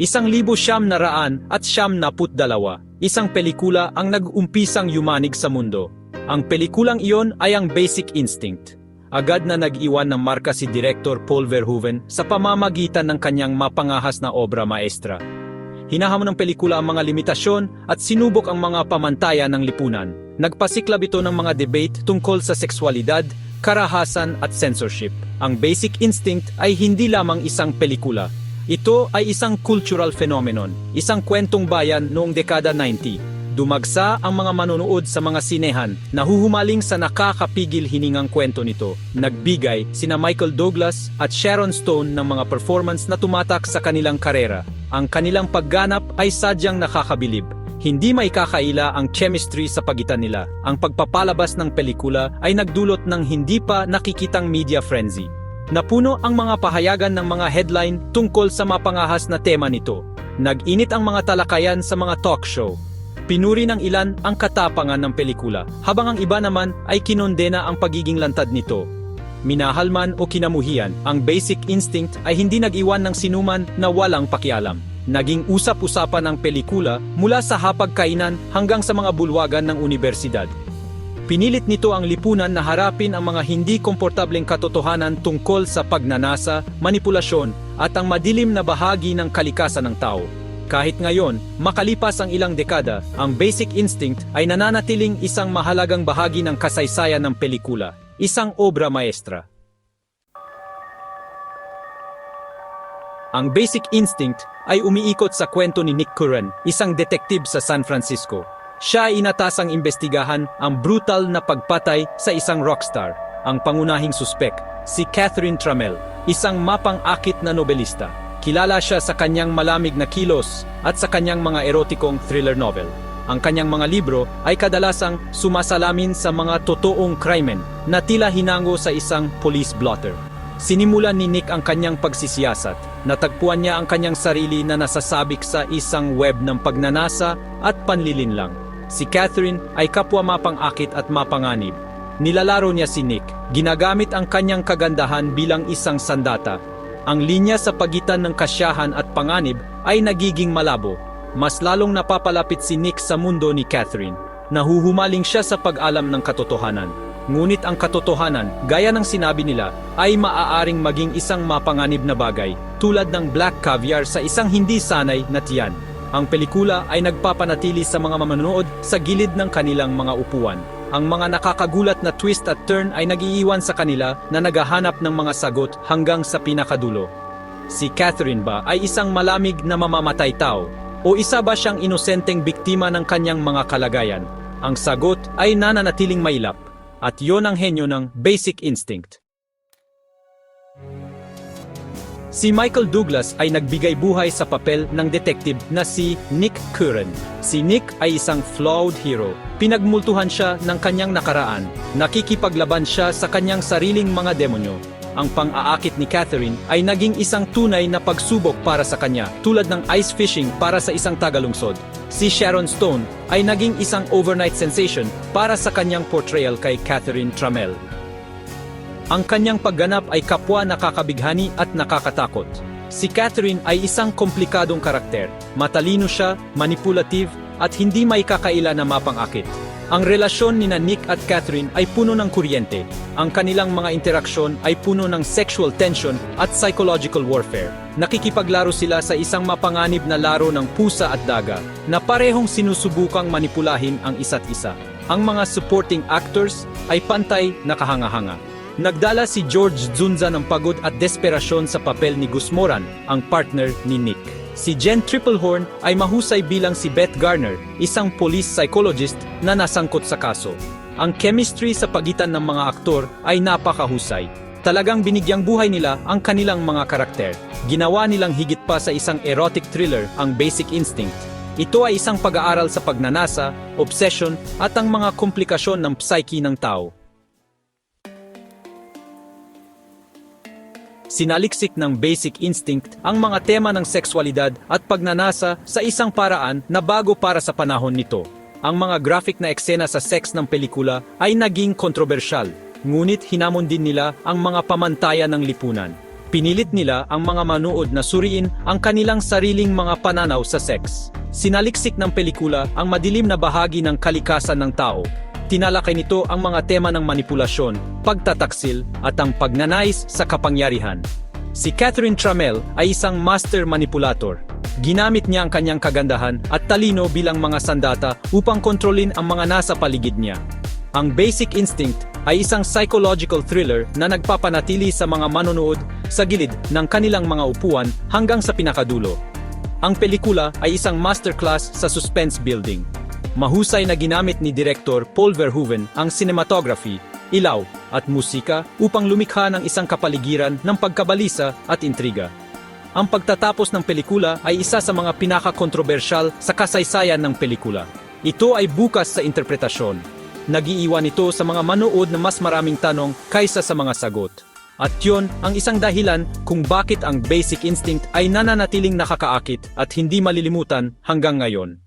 Isang libo siyam na raan at siyam na put dalawa. Isang pelikula ang nag-umpisang yumanig sa mundo. Ang pelikulang iyon ay ang Basic Instinct. Agad na nag-iwan ng marka si Director Paul Verhoeven sa pamamagitan ng kanyang mapangahas na obra maestra. Hinahamon ng pelikula ang mga limitasyon at sinubok ang mga pamantayan ng lipunan. Nagpasiklab ito ng mga debate tungkol sa sexualidad, karahasan at censorship. Ang Basic Instinct ay hindi lamang isang pelikula. Ito ay isang cultural phenomenon, isang kwentong bayan noong dekada 90. Dumagsa ang mga manonood sa mga sinehan, nahuhumaling sa nakakapigil hiningang kwento nito. Nagbigay sina Michael Douglas at Sharon Stone ng mga performance na tumatak sa kanilang karera. Ang kanilang pagganap ay sadyang nakakabilib. Hindi may kakaila ang chemistry sa pagitan nila. Ang pagpapalabas ng pelikula ay nagdulot ng hindi pa nakikitang media frenzy. Napuno ang mga pahayagan ng mga headline tungkol sa mapangahas na tema nito. Nag-init ang mga talakayan sa mga talk show. Pinuri ng ilan ang katapangan ng pelikula, habang ang iba naman ay kinondena ang pagiging lantad nito. Minahal man o kinamuhian, ang basic instinct ay hindi nag-iwan ng sinuman na walang pakialam. Naging usap-usapan ang pelikula mula sa hapagkainan hanggang sa mga bulwagan ng universidad. Pinilit nito ang lipunan na harapin ang mga hindi komportableng katotohanan tungkol sa pagnanasa, manipulasyon, at ang madilim na bahagi ng kalikasan ng tao. Kahit ngayon, makalipas ang ilang dekada, ang basic instinct ay nananatiling isang mahalagang bahagi ng kasaysayan ng pelikula, isang obra maestra. Ang basic instinct ay umiikot sa kwento ni Nick Curran, isang detective sa San Francisco. Siya ay inatasang imbestigahan ang brutal na pagpatay sa isang rockstar, ang pangunahing suspek, si Catherine Trammell, isang mapang-akit na nobelista. Kilala siya sa kanyang malamig na kilos at sa kanyang mga erotikong thriller novel. Ang kanyang mga libro ay kadalasang sumasalamin sa mga totoong krimen na tila hinango sa isang police blotter. Sinimulan ni Nick ang kanyang pagsisiyasat. Natagpuan niya ang kanyang sarili na nasasabik sa isang web ng pagnanasa at panlilinlang. Si Catherine ay kapwa mapang-akit at mapanganib. Nilalaro niya si Nick. Ginagamit ang kanyang kagandahan bilang isang sandata. Ang linya sa pagitan ng kasyahan at panganib ay nagiging malabo. Mas lalong napapalapit si Nick sa mundo ni Catherine. Nahuhumaling siya sa pag-alam ng katotohanan. Ngunit ang katotohanan, gaya ng sinabi nila, ay maaaring maging isang mapanganib na bagay, tulad ng black caviar sa isang hindi sanay na tiyan. Ang pelikula ay nagpapanatili sa mga manonood sa gilid ng kanilang mga upuan. Ang mga nakakagulat na twist at turn ay nagiiwan sa kanila na naghahanap ng mga sagot hanggang sa pinakadulo. Si Catherine ba ay isang malamig na mamamatay tao? O isa ba siyang inosenteng biktima ng kanyang mga kalagayan? Ang sagot ay nananatiling mailap. At yon ang henyo ng basic instinct. Si Michael Douglas ay nagbigay buhay sa papel ng detective na si Nick Curran. Si Nick ay isang flawed hero. Pinagmultuhan siya ng kanyang nakaraan. Nakikipaglaban siya sa kanyang sariling mga demonyo. Ang pang-aakit ni Catherine ay naging isang tunay na pagsubok para sa kanya, tulad ng ice fishing para sa isang tagalungsod. Si Sharon Stone ay naging isang overnight sensation para sa kanyang portrayal kay Catherine Trammell. Ang kanyang pagganap ay kapwa nakakabighani at nakakatakot. Si Catherine ay isang komplikadong karakter. Matalino siya, manipulative, at hindi may kakaila na mapang-akit. Ang relasyon ni Nick at Catherine ay puno ng kuryente. Ang kanilang mga interaksyon ay puno ng sexual tension at psychological warfare. Nakikipaglaro sila sa isang mapanganib na laro ng pusa at daga na parehong sinusubukang manipulahin ang isa't isa. Ang mga supporting actors ay pantay na kahanga-hanga. Nagdala si George Zunza ng pagod at desperasyon sa papel ni Gusmoran, ang partner ni Nick. Si Jen Triplehorn ay mahusay bilang si Beth Garner, isang police psychologist na nasangkot sa kaso. Ang chemistry sa pagitan ng mga aktor ay napakahusay. Talagang binigyang buhay nila ang kanilang mga karakter. Ginawa nilang higit pa sa isang erotic thriller ang Basic Instinct. Ito ay isang pag-aaral sa pagnanasa, obsession at ang mga komplikasyon ng psyche ng tao. Sinaliksik ng basic instinct ang mga tema ng sexualidad at pagnanasa sa isang paraan na bago para sa panahon nito. Ang mga graphic na eksena sa sex ng pelikula ay naging kontrobersyal, ngunit hinamon din nila ang mga pamantayan ng lipunan. Pinilit nila ang mga manood na suriin ang kanilang sariling mga pananaw sa sex. Sinaliksik ng pelikula ang madilim na bahagi ng kalikasan ng tao. Tinalakay nito ang mga tema ng manipulasyon, pagtataksil, at ang pagnanais sa kapangyarihan. Si Catherine Tramell ay isang master manipulator. Ginamit niya ang kanyang kagandahan at talino bilang mga sandata upang kontrolin ang mga nasa paligid niya. Ang Basic Instinct ay isang psychological thriller na nagpapanatili sa mga manonood sa gilid ng kanilang mga upuan hanggang sa pinakadulo. Ang pelikula ay isang masterclass sa suspense building. Mahusay na ginamit ni Director Paul Verhoeven ang cinematography, ilaw, at musika upang lumikha ng isang kapaligiran ng pagkabalisa at intriga. Ang pagtatapos ng pelikula ay isa sa mga pinaka-kontrobersyal sa kasaysayan ng pelikula. Ito ay bukas sa interpretasyon. Nagiiwan ito sa mga manood na mas maraming tanong kaysa sa mga sagot. At yon ang isang dahilan kung bakit ang basic instinct ay nananatiling nakakaakit at hindi malilimutan hanggang ngayon.